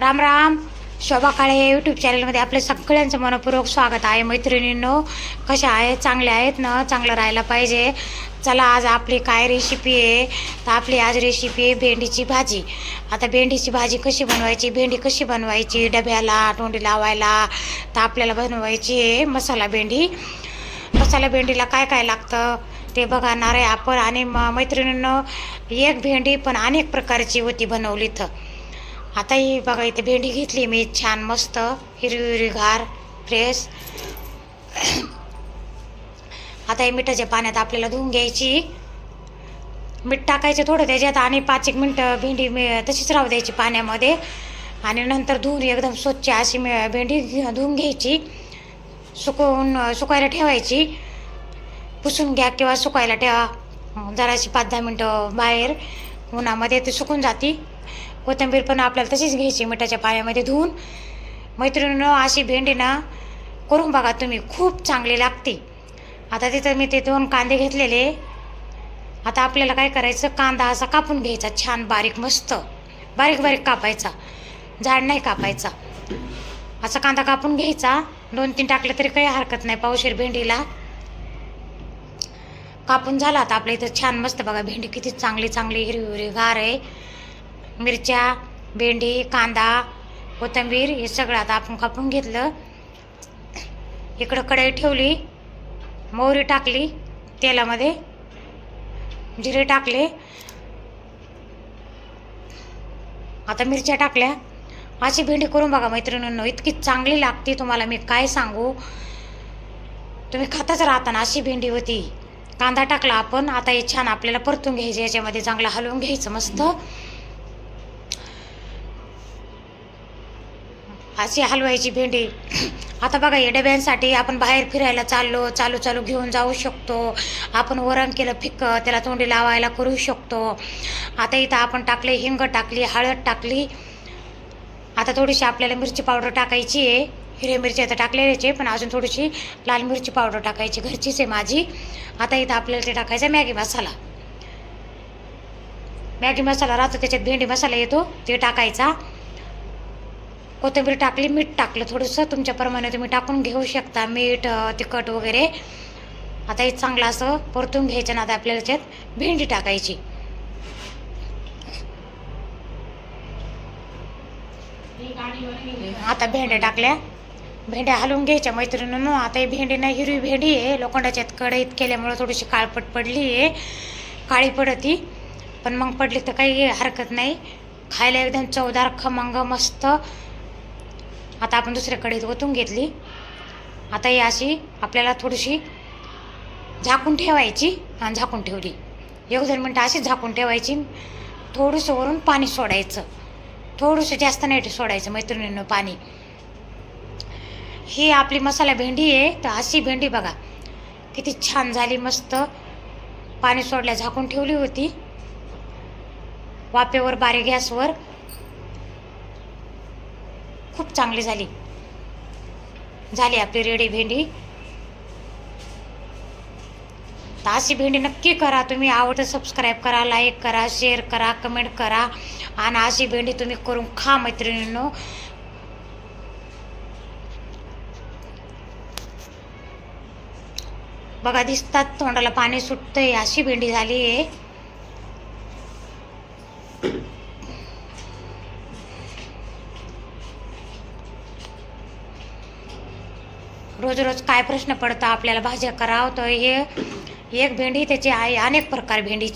राम राम. शोभा काळे या यूट्यूब चॅनलमध्ये आपलं सगळ्यांचं मनपूर्वक स्वागत आहे. मैत्रिणींनो कशा आहेत? चांगल्या आहेत ना? चांगलं राहायला पाहिजे. चला आज आपली काय रेसिपी आहे? तर आपली आज रेसिपी आहे भेंडीची भाजी. आता भेंडीची भाजी कशी बनवायची? भेंडी कशी बनवायची? डब्याला तोंडी लावायला? तर आपल्याला बनवायची आहे मसाला भेंडी. मसाला भेंडीला काय काय लागतं ते बघणार आहे आपण. आणि म मैत्रिणींनो एक भेंडी पण अनेक प्रकारची होती बनवली तर आता ही बघा इथे भेंडी घेतली मी. छान मस्त हिरवी हिरवीगार फ्रेश आता हे मिठाच्या पाण्यात आपल्याला धुवून घ्यायची. मीठ टाकायचं थोडं त्याच्यात आणि पाच एक मिनटं भेंडी मी तशीच राहू द्यायची पाण्यामध्ये. आणि नंतर धुवून एकदम स्वच्छ अशी मी भेंडी धुवून घ्यायची. सुकवून सुकायला ठेवायची. पुसून घ्या किंवा सुकायला ठेवा. जराशी पाच दहा मिनटं बाहेर. उन्हामध्ये ते सुकून जाती. कोथिंबीर पण आपल्याला तशीच घ्यायची मिठाच्या पायामध्ये धुवून. मैत्रिणीनं अशी भेंडी ना करून बघा तुम्ही खूप चांगली लागते. आता तिथं मी ते दोन कांदे घेतलेले. आता आपल्याला काय करायचं कांदा असा कापून घ्यायचा छान बारीक मस्त. बारीक बारीक कापायचा जाड नाही कापायचा. असा कांदा कापून घ्यायचा दोन तीन टाकले तरी काही हरकत नाही पावशेर भेंडीला. कापून झाला आता आपल्या इथं छान मस्त बघा भेंडी किती चांगली चांगली हिरवी हिरवी गार आहे. मिरच्या भेंडी कांदा कोथिंबीर हे सगळं आता आपण कापून घेतलं. इकडं कढई ठेवली मोहरी टाकली तेलामध्ये जिरे टाकले. आता मिरच्या टाकल्या. अशी भेंडी करून बघा मैत्रिणींनो इतकी चांगली लागते तुम्हाला. मी काय सांगू? तुम्ही खातच राहता ना अशी भेंडी होती. कांदा टाकला आपण आता हे छान आपल्याला परतून घ्यायचे याच्यामध्ये चांगलं हलवून घ्यायचं मस्त. अशी हलवायची भेंडी. आता बघा या डब्यांसाठी आपण बाहेर फिरायला चाललो चालू चालू घेऊन जाऊ शकतो. आपण वरण केलं फिक्क त्याला तोंडी लावायला करू शकतो. आता इथं आपण टाकले हिंग टाकली हळद टाकली आता थोडीशी आपल्याला मिरची पावडर टाकायची आहे. हिरव्या मिरची आता टाकलेलीच आहे पण अजून थोडीशी लाल मिरची पावडर टाकायची घरचीच आहे माझी. आता इथं आपल्याला ते टाकायचं मॅगी मसाला. मॅगी मसाला राहतो त्याच्यात भेंडी मसाला येतो ते टाकायचा. कोथिंबीर टाकली मीठ टाकलं थोडंसं. तुमच्याप्रमाणे तुम्ही टाकून घेऊ शकता. मीठ तिखट वगैरे. आता हे चांगलं असं परतून घ्यायचं ना आता आपल्याला त्यात भेंडी टाकायची. आता भेंड्या टाकल्या. भेंड्या हलवून घ्यायच्या मैत्रिणीनं. आता ही भेंडी नाही हिरवी भेंडी आहे. लोखंडाच्यात कढईत केल्यामुळं थोडीशी काळपट पडली आहे. काळी पडती. पण मग पडली तर काही हरकत नाही. खायला एकदम चवदार खमंग मस्त. आता आपण दुसऱ्याकडे ओतून घेतली. आता ही अशी आपल्याला थोडीशी झाकून ठेवायची आणि झाकून ठेवली. एक दोन मिनटं अशी झाकून ठेवायची. थोडंसं वरून पाणी सोडायचं. थोडंसं जास्त नाही सोडायचं मैत्रिणींनं पाणी. ही आपली मसाला भेंडी आहे तर अशी भेंडी बघा. किती छान झाली मस्त. पाणी सोडल्या झाकून ठेवली होती. वाफेवर बारीक गॅसवर खूप चांगली झाली. झाली आपली रेडी भेंडी. तर अशी भेंडी नक्की करा. तुम्ही आवडतं सबस्क्राईब करा लाईक करा शेअर करा कमेंट करा. आणि अशी भेंडी तुम्ही करून खा मैत्रिणींनो. बघा दिसतात तोंडाला पाणी सुटतंय. अशी भेंडी झाली आहे रोज रोज काय प्रश्न पडतं आपल्याला भाज्या करावं तर हे एक भेंडी त्याची आहे अनेक प्रकार भेंडीची.